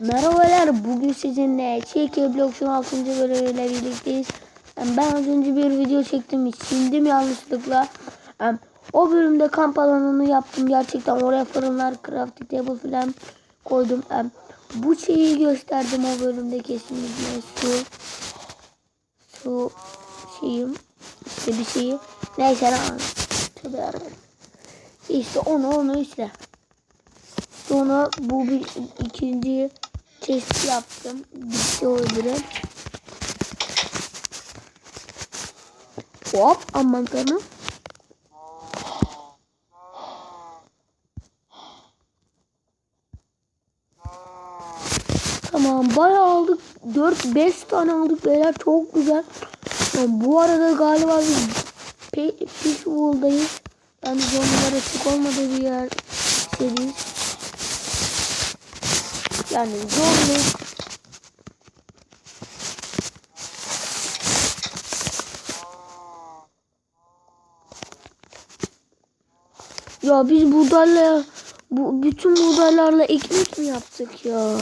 Merhabalar bugün sizinle ÇK Blocks'un 6. bölümüyle birlikteyiz. Em, Ben az önce bir video çektim sildim yanlışlıkla. Em, O bölümde kamp alanını yaptım gerçekten oraya fırınlar crafting table falan koydum. Bu şeyi gösterdim o bölümde kesinlikle su su şeyim işte bir şeyi neyse tövbe yarabbim. İşte onu onu işte. Sonra bu bir ikinci test yaptım. Bitti öbürü. Hop aman tanrım. Tamam bayağı aldık. 4-5 tane aldık beyler çok güzel. Tamam, bu arada galiba biz Peaceful'dayız. Yani zombiler açık olmadığı bir yer seriyiz. Yani zombi Ya biz buğdayla bu bütün buğdaylarla ekmek mi yaptık ya?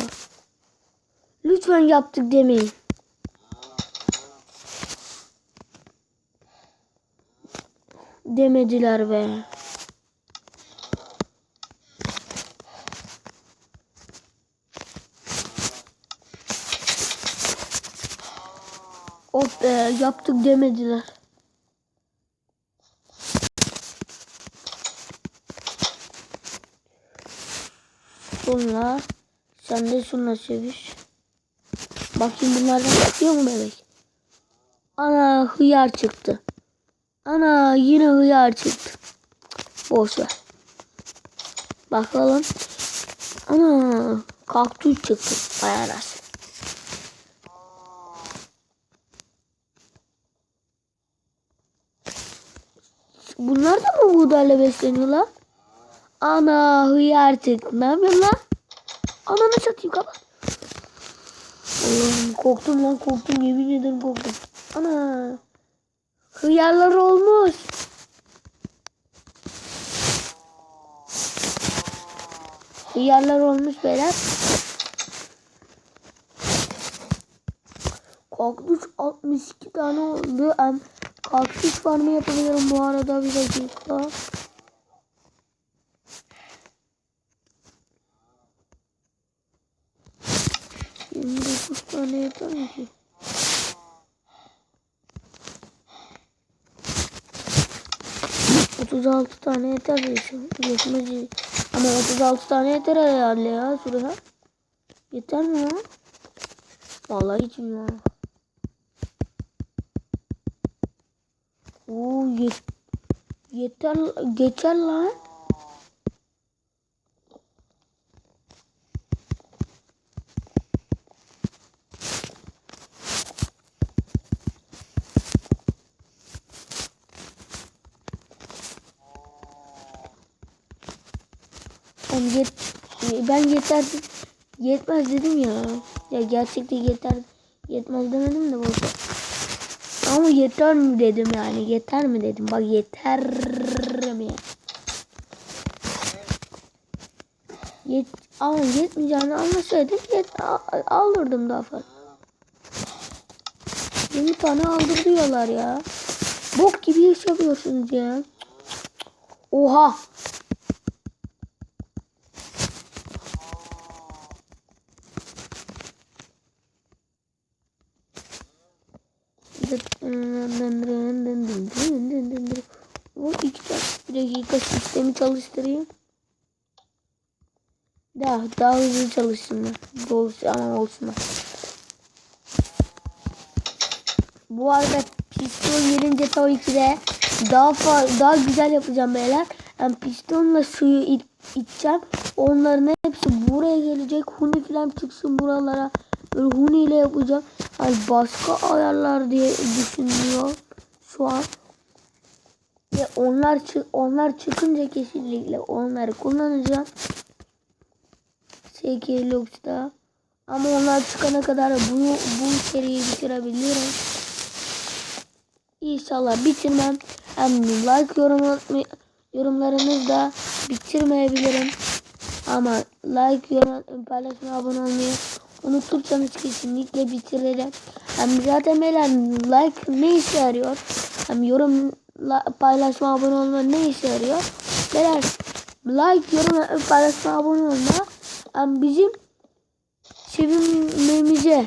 Lütfen yaptık demeyin. Demediler be. Hop be yaptık demediler. Sonra sen de şunla çevir. Bakayım bunlardan çıkıyor mu bebek? Ana hıyar çıktı. Ana yine hıyar çıktı. Boş ver. Bakalım. Ana kaktüs çıktı. Bayağı Bunlar da mı buğdayla besleniyorlar? Ana hıyar çıktı. Ne yapıyorsun lan? Ananı satayım kapat. Allah'ım korktum lan korktum yemin ederim korktum. Ana. Hıyarlar olmuş. Hıyarlar olmuş beyler. Kaktüs 62 tane oldu. Em, kaktüs farmı yapabilirim bu arada bir dakika. Yirmi dokuz tane yeter mi ki? Otuz altı tane yeter. Yetmez. Ama otuz altı tane yeter herhalde ya şuraya. Yeter mi ya? Vallahi hiç bilmiyorum. Oo yet yeter geçer lan. Ben yet ben yeter yetmez dedim ya. Ya gerçekten yeter yetmez demedim de boş ver. Ama yeter mi dedim yani yeter mi dedim. Bak yeter mi? Yet ama yetmeyeceğini anlasaydım yet al- aldırdım daha fazla. 20 tane aldır diyorlar ya. Bok gibi iş yapıyorsunuz ya. Oha. Bu iki bir dakika sistemi çalıştırayım. Daha daha hızlı çalışsınlar. Doğrusu ama olsunlar. Bu arada piston gelince tabii ki de daha daha güzel yapacağım beyler. Yani pistonla suyu it içeceğim. Onların hepsi buraya gelecek. Huni falan çıksın buralara. Böyle huni ile yapacağım. Yani başka ayarlar diye düşünüyor şu an. Onlar çı onlar çıkınca kesinlikle onları kullanacağım. SK Lux'ta. Ama onlar çıkana kadar bu bu seriyi bitirebilirim. İnşallah bitirmem. Hem like yorum atmayı, yorumlarınızı da bitirmeyebilirim. Ama like, yorum, paylaşma, abone olmayı unutursanız kesinlikle bitiririm. Hem zaten like ne işe yarıyor? Hem yorum, la- paylaşma, abone olma ne işe yarıyor? Beyler like, yorum, paylaşma, abone olma hem bizim sevinmemize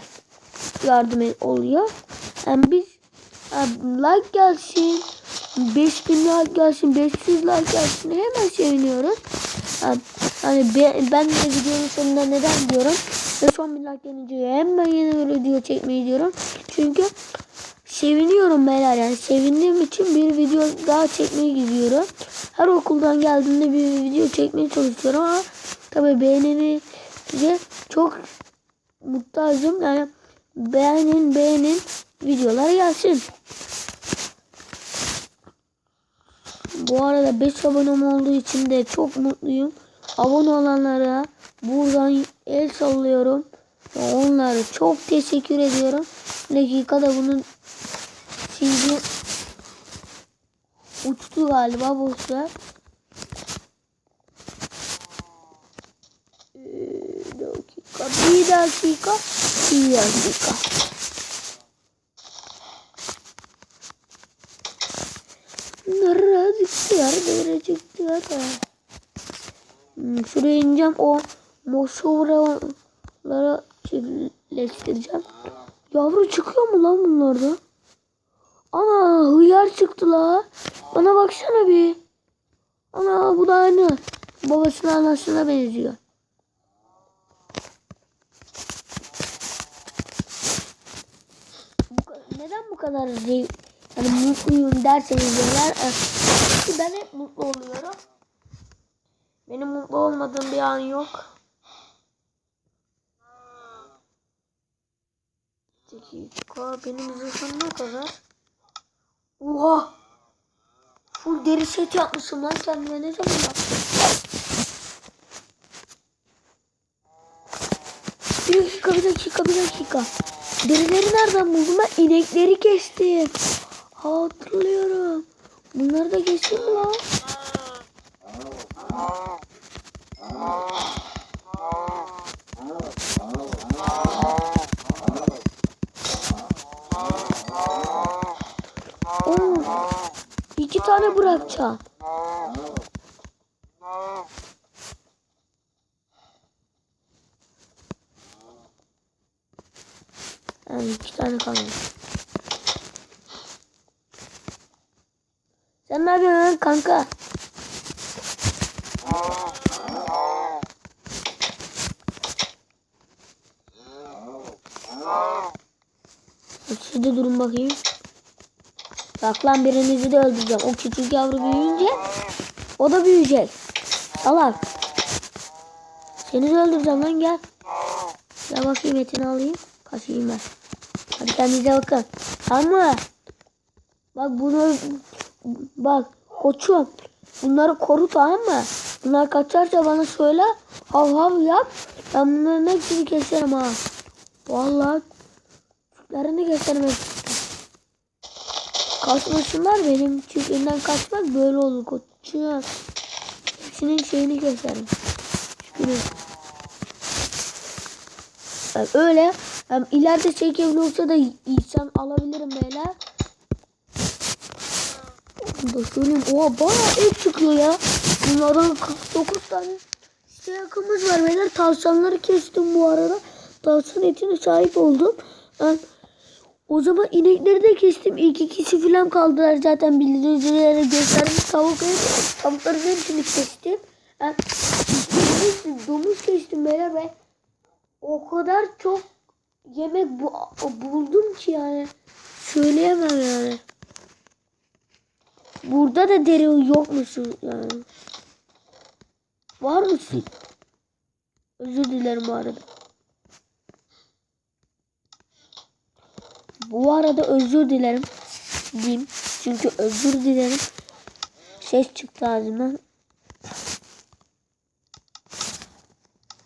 yardım oluyor. Hem biz hem like gelsin, 5000 like gelsin, 500 like gelsin hemen seviniyoruz. Yani, hani be- ben de videonun sonunda neden diyorum? Ve son bir like gelince hemen yeni bir video çekmeyi diyorum. Çünkü seviniyorum beyler yani sevindiğim için bir video daha çekmeye gidiyorum. Her okuldan geldiğimde bir video çekmeye çalışıyorum ama tabii beğeninize çok muhtacım. Yani beğenin beğenin videolar gelsin. Bu arada 5 abonem olduğu için de çok mutluyum. Abone olanlara buradan el sallıyorum. Onlara çok teşekkür ediyorum. Dakikada bunun CD uçtu galiba boşver. Bir dakika, bir dakika, bir dakika. Nereye ya? Nereye ya? Hmm, Şuraya ineceğim. O moşovraları çiftleştireceğim. Yavru çıkıyor mu lan bunlarda? Ana hıyar çıktı la. Bana baksana bir. Ana bu da aynı. Babasının anasına benziyor. Neden bu kadar zevk, yani mutluyum derseniz beyler, e, ben hep mutlu oluyorum. Benim mutlu olmadığım bir an yok. Dakika benim zırhım ne kadar? Oha! Full deri set yapmışım lan kendime ne zaman yaptım? Bir dakika bir dakika bir dakika. Derileri nereden buldum ben? İnekleri kestim. Hatırlıyorum. Bunları da kestim mi lan? Oo, iki tane bırakacağım. Yani iki tane kalmış. Sen ne yapıyorsun kanka? Siz de durun bakayım. Bak lan birinizi de öldüreceğim. O küçük yavru büyüyünce o da büyüyecek. Salak. Seni de öldüreceğim lan gel. Gel bakayım etini alayım. Kaçayım ben. Hadi kendinize bakın. Ama bak bunu bak koçum bunları koru tamam mı? Bunlar kaçarsa bana söyle. Hav hav yap. Ben bunların hepsini keserim ha. Vallahi Türklerini keserim hepsini. Kaçmasınlar benim çiftliğimden kaçmak böyle olur koçum. Hepsinin şeyini keserim. Şükür. Yani öyle hem ileride çekevli olsa da insan alabilirim. Bunu da söyleyeyim. Oha bayağı et çıkıyor ya. Bunlardan 49 tane işte yakımız var beyler. Tavşanları kestim bu arada. Tavşan etine sahip oldum. Ben o zaman inekleri de kestim. İlk ikisi falan kaldılar zaten bildiricilere gösterdim. Tavukları, tavukların hepsini kestim. Yani, domuz kestim beyler ve o kadar çok yemek bu, buldum ki yani söyleyemem yani. Burada da deri yok musun yani? Var mısın? Özür dilerim bu arada. Bu arada özür dilerim. Diyeyim. Çünkü özür dilerim. Ses çıktı ağzımdan.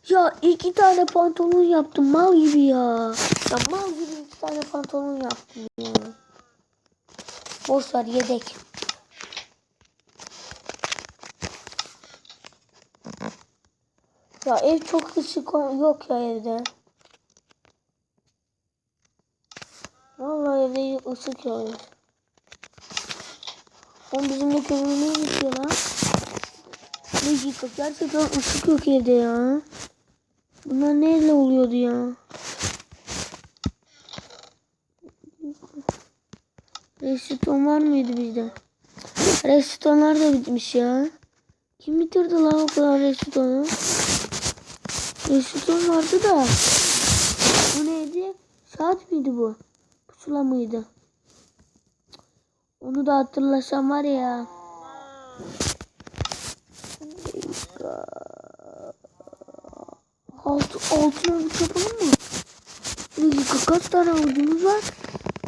Ya iki tane pantolon yaptım mal gibi ya. Ya mal gibi iki tane pantolon yaptım ya. Boş ver yedek. Ya ev çok ışık yok ya evde. Evde ışık yok. Oğlum bizim de kömürlüğe gidiyor lan. Ne dakika gerçekten ışık yok evde ya. Bunlar neyle oluyordu ya? Reston var mıydı bizde? Restonlar da bitmiş ya. Kim bitirdi lan o kadar restonu? Reston vardı da. Bu neydi? Saat miydi bu? Pusula mıydı? Onu da hatırlasam var ya. Altı, altına bir yapalım mı? Dakika kaç tane avucumuz var?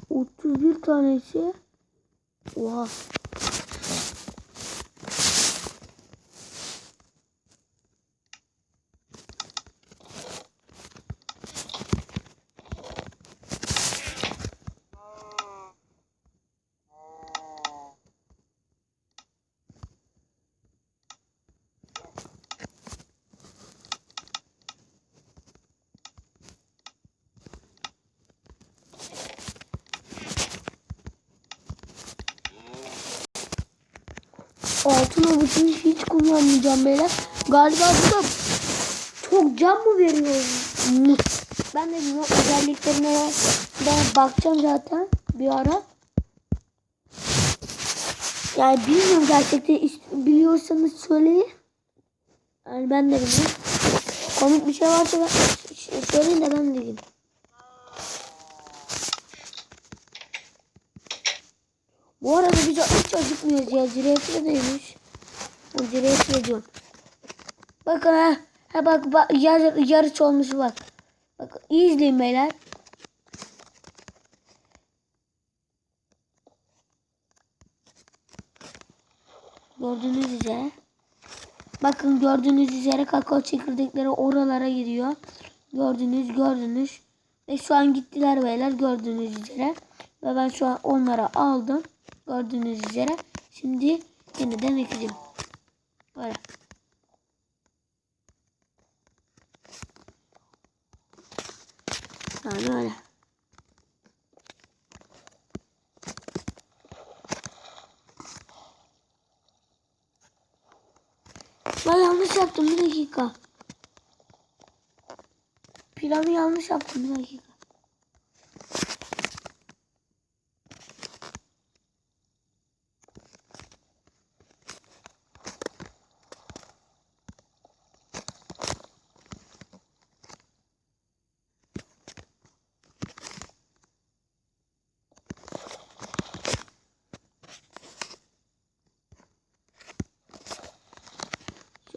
31 tanesi. Oha. Altın avucunu hiç kullanmayacağım beyler. Galiba bu da çok can mı veriyor? Ben de bilmiyorum özelliklerine ben bakacağım zaten bir ara. Yani bilmiyorum gerçekten biliyorsanız söyleyin. Yani ben de bilmiyorum. Komik bir şey varsa ben, söyleyin de ben de bileyim. Bu arada biz hiç acıkmıyoruz ya. Zirefle değilmiş. O zirefle diyorum. Bakın ha. Ha bak, bak yar, yarış olmuş bak. Bak iyi izleyin beyler. Gördüğünüz üzere. Bakın gördüğünüz üzere kakao çekirdekleri oralara gidiyor. Gördünüz gördünüz. Ve şu an gittiler beyler gördüğünüz üzere. Ve ben şu an onlara aldım. Gördüğünüz üzere. Şimdi yeniden ekeceğim. Böyle. Yani öyle. Ben yanlış yaptım bir dakika. Planı yanlış yaptım bir dakika.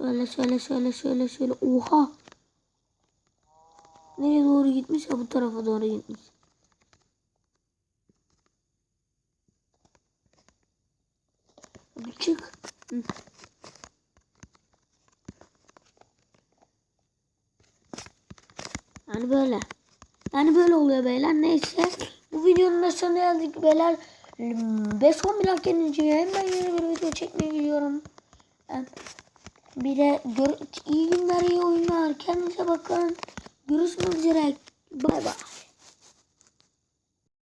Şöyle şöyle şöyle şöyle şöyle. Oha. Nereye doğru gitmiş? Ha bu tarafa doğru gitmiş. Hadi çık. Hı. Yani böyle. Yani böyle oluyor beyler. Neyse. Bu videonun da sonuna geldik beyler. 5-10 bin hak gelince hemen yeni bir video çekmeye gidiyorum. Yani bir de iyi günler, iyi oyunlar. Kendinize bakın. Görüşmek üzere. Bay bay.